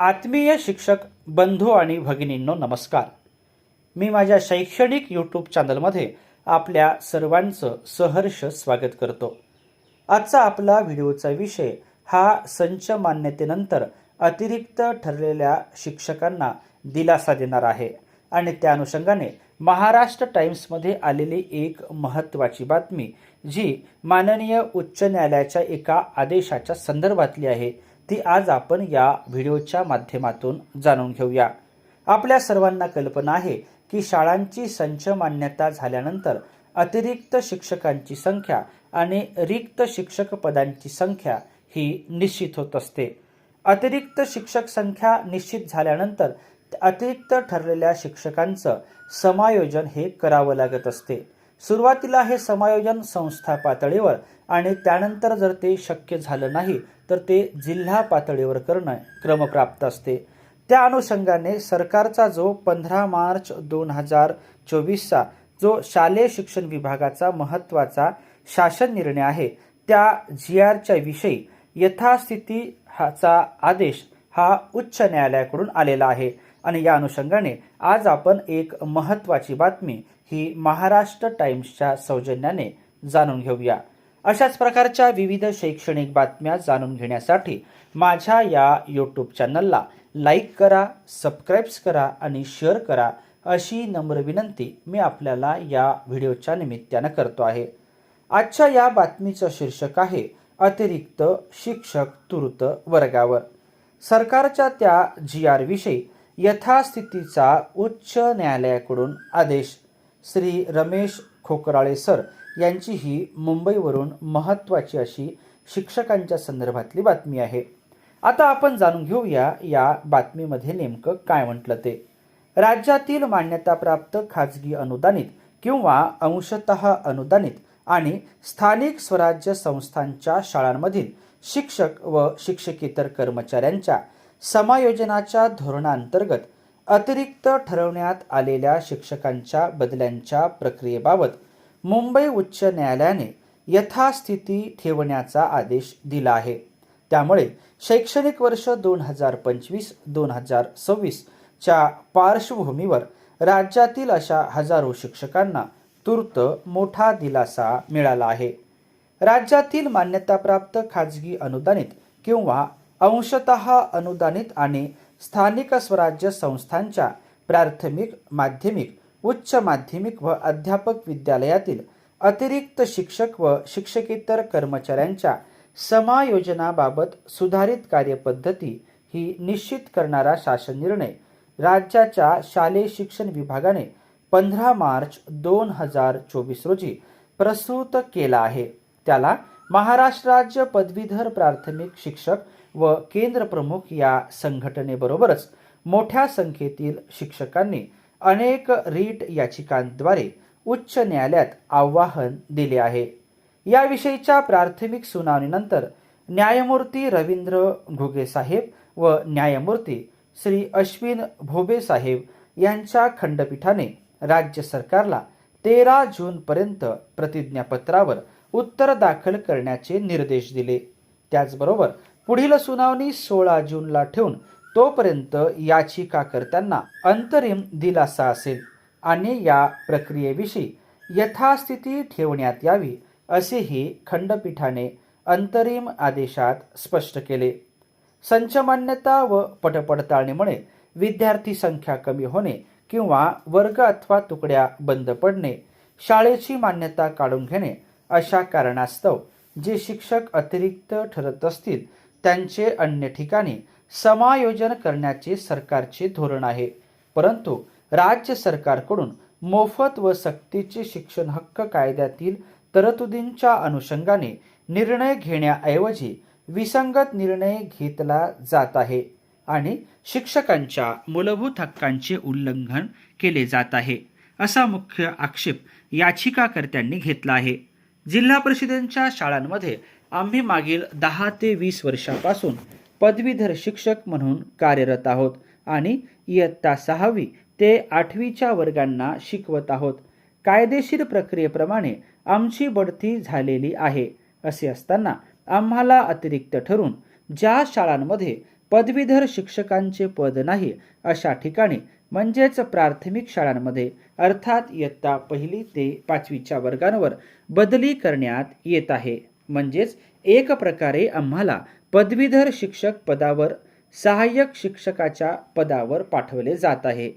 आत्मीय शिक्षक बंधू आणि भगिनींनो नमस्कार. मी माझ्या शैक्षणिक यूट्यूब चॅनलमध्ये आपल्या सर्वांचं सहर्ष स्वागत करतो. आजचा आपला व्हिडिओचा विषय हा संच मान्यतेनंतर अतिरिक्त ठरलेल्या शिक्षकांना दिलासा देणार आहे. आणि त्या अनुषंगाने महाराष्ट्र टाइम्समध्ये आलेली एक महत्त्वाची बातमी जी माननीय उच्च न्यायालयाच्या एका आदेशाच्या संदर्भातली आहे. ती आज आपण या व्हिडिओच्या माध्यमातून जाणून घेऊया. आपल्या सर्वांना कल्पना आहे की शाळांची संच मान्यता झाल्यानंतर अतिरिक्त शिक्षकांची संख्या आणि रिक्त शिक्षक पदांची संख्या ही निश्चित होत असते. अतिरिक्त शिक्षक संख्या निश्चित झाल्यानंतर अतिरिक्त ठरलेल्या शिक्षकांचं समायोजन हे करावं लागत असते. सुरुवातीला हे समायोजन संस्था पातळीवर आणि त्यानंतर जर ते शक्य झालं नाही तर ते जिल्हा पातळीवर करणं क्रमप्राप्त असते. त्या अनुषंगाने सरकारचा जो पंधरा मार्च दोन हजार चोवीसचा जो शालेय शिक्षण विभागाचा महत्त्वाचा शासन निर्णय आहे त्या जी आरच्या विषयी यथास्थिती हाचा आदेश हा उच्च न्यायालयाकडून आलेला आहे. आणि या अनुषंगाने आज आपण एक महत्त्वाची बातमी ही महाराष्ट्र टाइम्सच्या सौजन्याने जाणून घेऊया. अशाच प्रकारच्या विविध शैक्षणिक बातम्या जाणून घेण्यासाठी माझ्या या यूट्यूब चॅनलला लाईक करा सबस्क्राईब्स करा आणि शेअर करा अशी नम्र विनंती मी आपल्याला या व्हिडिओच्या निमित्तानं करतो आहे. आजच्या या बातमीचं शीर्षक आहे अतिरिक्त शिक्षक तूर्त वर्गावर. सरकारच्या त्या जी आर विषयी यथास्थितीचा उच्च न्यायालयाकडून आदेश. श्री रमेश खोकराळे सर यांची ही मुंबईवरून महत्त्वाची अशी शिक्षकांच्या संदर्भातली बातमी आहे. आता आपण जाणून घेऊया या बातमीमध्ये नेमकं काय म्हटलं ते. राज्यातील मान्यताप्राप्त खाजगी अनुदानित किंवा अंशतः अनुदानित आणि स्थानिक स्वराज्य संस्थांच्या शाळांमधील शिक्षक व शिक्षकेतर कर्मचाऱ्यांच्या समायोजनाच्या धोरणांतर्गत अतिरिक्त ठरवण्यात आलेल्या शिक्षकांच्या बदल्यांच्या प्रक्रियेबाबत मुंबई उच्च न्यायालयाने यथास्थिती ठेवण्याचा आदेश दिला आहे. त्यामुळे शैक्षणिक वर्ष दोन हजार पंचवीस दोन हजार सव्वीसच्या पार्श्वभूमीवर राज्यातील अशा हजारो शिक्षकांना तूर्त मोठा दिलासा मिळाला आहे. राज्यातील मान्यताप्राप्त खाजगी अनुदानित किंवा अंशतः अनुदानित आणि स्थानिक स्वराज्य संस्थांच्या प्राथमिक माध्यमिक उच्च माध्यमिक व अध्यापक विद्यालयातील अतिरिक्त शिक्षक व शिक्षकेतर कर्मचाऱ्यांच्या समायोजनाबाबत सुधारित कार्यपद्धती ही निश्चित करणारा शासन निर्णय राज्याच्या शालेय शिक्षण विभागाने पंधरा मार्च दोन हजार चोवीस रोजी प्रस्तुत केला आहे. त्याला महाराष्ट्र राज्य पदवीधर प्राथमिक शिक्षक व केंद्र प्रमुख या संघटनेबरोबरच मोठ्या संख्येतील शिक्षकांनी अनेक रीट याचिकांद्वारे उच्च न्यायालयात आव्हान दिले आहे. याविषयीच्या प्राथमिक सुनावणीनंतर न्यायमूर्ती रवींद्र घुगे साहेब व न्यायमूर्ती श्री अश्विन भोबे साहेब यांच्या खंडपीठाने राज्य सरकारला तेरा जूनपर्यंत प्रतिज्ञापत्रावर उत्तर दाखल करण्याचे निर्देश दिले. त्याचबरोबर पुढील सुनावणी सोळा जूनला ठेवून तोपर्यंत याचिकाकर्त्यांना अंतरिम दिलासा असेल आणि या प्रक्रियेविषयी यथास्थिती ठेवण्यात यावी असेही खंडपीठाने अंतरिम आदेशात स्पष्ट केले. संचमान्यता व पटपडताळणीमुळे विद्यार्थी संख्या कमी होणे किंवा वर्ग अथवा तुकड्या बंद पडणे शाळेची मान्यता काढून घेणे अशा कारणास्तव जे शिक्षक अतिरिक्त ठरत असतील त्यांचे अन्य ठिकाणी समायोजन करण्याचे सरकारचे धोरण आहे. परंतु राज्य सरकारकडून मोफत व सक्तीचे शिक्षण हक्क कायद्यातील तरतुदींच्या अनुषंगाने निर्णय घेण्याऐवजी विसंगत निर्णय घेतला जात आहे आणि शिक्षकांच्या मूलभूत हक्कांचे उल्लंघन केले जात आहे असा मुख्य आक्षेप याचिकाकर्त्यांनी घेतला आहे. जिल्हा परिषदेच्या शाळांमध्ये आम्ही मागील दहा ते वीस वर्षापासून पदवीधर शिक्षक म्हणून कार्यरत आहोत आणि इयत्ता सहावी ते आठवीच्या वर्गांना शिकवत आहोत. कायदेशीर प्रक्रियेप्रमाणे आमची बढती झालेली आहे असे असताना आम्हाला अतिरिक्त ठरून ज्या शाळांमध्ये पदवीधर शिक्षकांचे पद नाही अशा ठिकाणी म्हणजेच प्राथमिक शाळांमध्ये अर्थात इयत्ता पहिली ते पाचवीच्या वर्गांवर बदली करण्यात येत आहे. म्हणजेच एक प्रकारे आम्हाला पदवीधर शिक्षक पदावर सहाय्यक शिक्षकाच्या पदावर पाठवले जात आहे.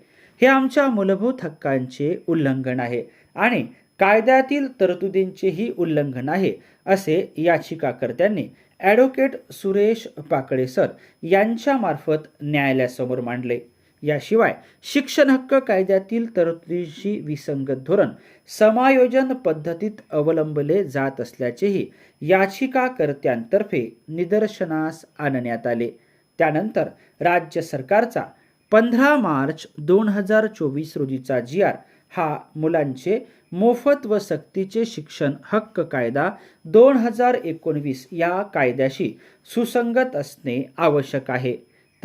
हे आमच्या मूलभूत हक्कांचे उल्लंघन आहे आणि कायद्यातील तरतुदींचेही उल्लंघन आहे असे याचिकाकर्त्यांनी ॲडव्होकेट सुरेश पाकडे सर यांच्यामार्फत न्यायालयासमोर मांडले. याशिवाय शिक्षण हक्क कायद्यातील तरतुदींशी विसंगत धोरण समायोजन पद्धतीत अवलंबले जात असल्याचेही याचिकाकर्त्यांतर्फे निदर्शनास आणण्यात आले. त्यानंतर राज्य सरकारचा पंधरा मार्च दोन हजार चोवीस रोजीचा जी आर हा मुलांचे मोफत व सक्तीचे शिक्षण हक्क कायदा दोन हजार एकोणवीस या कायद्याशी सुसंगत असणे आवश्यक आहे.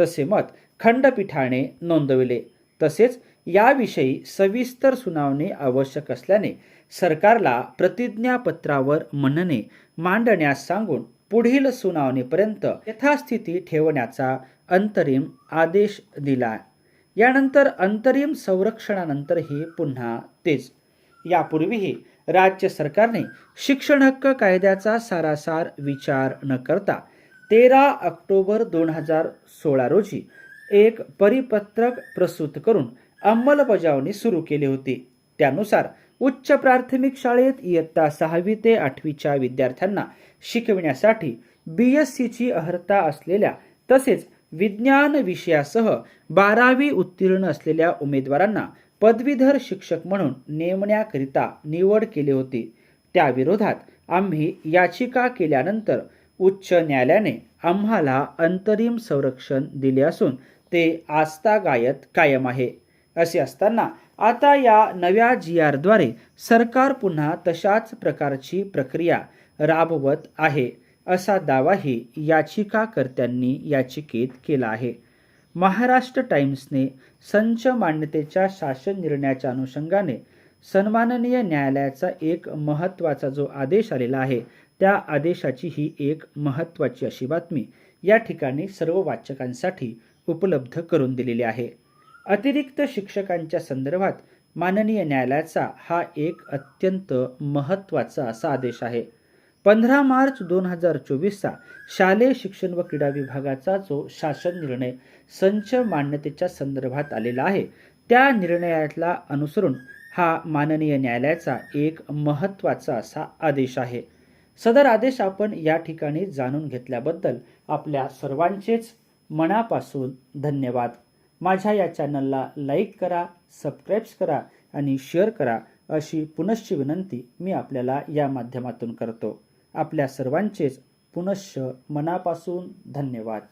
तसे मत खंडपीठाने नोंदविले. तसेच याविषयी सविस्तर सुनावणी आवश्यक असल्याने सरकारला प्रतिज्ञापत्रावर म्हणणे मांडण्यास सांगून पुढील सुनावणीपर्यंत यथास्थिती ठेवण्याचा अंतरिम आदेश दिला. यानंतर अंतरिम संरक्षणानंतरही पुन्हा तेच. यापूर्वीही राज्य सरकारने शिक्षण हक्क कायद्याचा सारासार विचार न करता तेरा ऑक्टोबर दोन हजार सोळा रोजी एक परिपत्रक प्रस्तुत करून अंमलबजावणी सुरू केली होती. त्यानुसार उच्च प्राथमिक शाळेत इयत्ता सहावी ते आठवीच्या विद्यार्थ्यांना शिकविण्यासाठी बी एस सीची अर्हता असलेल्या तसेच विज्ञान विषयासह बारावी उत्तीर्ण असलेल्या उमेदवारांना पदवीधर शिक्षक म्हणून नेमण्याकरिता निवड केली होती. त्याविरोधात आम्ही याचिका केल्यानंतर उच्च न्यायालयाने आम्हाला अंतरिम संरक्षण दिले असून ते आस्थागायत कायम आहे. असे असताना आता या नव्या जी आरद्वारे सरकार पुन्हा तशाच प्रकारची प्रक्रिया राबवत आहे असा दावाही याचिकाकर्त्यांनी याचिकेत केला आहे. महाराष्ट्र टाइम्सने संच मान्यतेच्या शासन निर्णयाच्या अनुषंगाने सन्माननीय न्यायालयाचा एक महत्त्वाचा जो आदेश आलेला आहे त्या आदेशाची ही एक महत्त्वाची अशी बातमी या ठिकाणी सर्व वाचकांसाठी उपलब्ध करून दिलेली आहे. अतिरिक्त शिक्षकांच्या संदर्भात माननीय न्यायालयाचा हा एक अत्यंत महत्त्वाचा असा आदेश आहे. पंधरा मार्च दोन हजार चोवीसचा शालेय शिक्षण व क्रीडा विभागाचा जो शासन निर्णय संच मान्यतेच्या संदर्भात आलेला आहे त्या निर्णयाला अनुसरून हा माननीय न्यायालयाचा एक महत्त्वाचा असा आदेश आहे. सदर आदेश आपण या ठिकाणी जाणून घेतल्याबद्दल आपल्या सर्वांचेच मनापासून धन्यवाद. माझ्या या चॅनलला लाईक करा सबस्क्राईब्स करा आणि शेअर करा अशी पुनश्च विनंती मी आपल्याला या माध्यमातून करतो. आपल्या सर्वांचेच पुनश्च मनापासून धन्यवाद.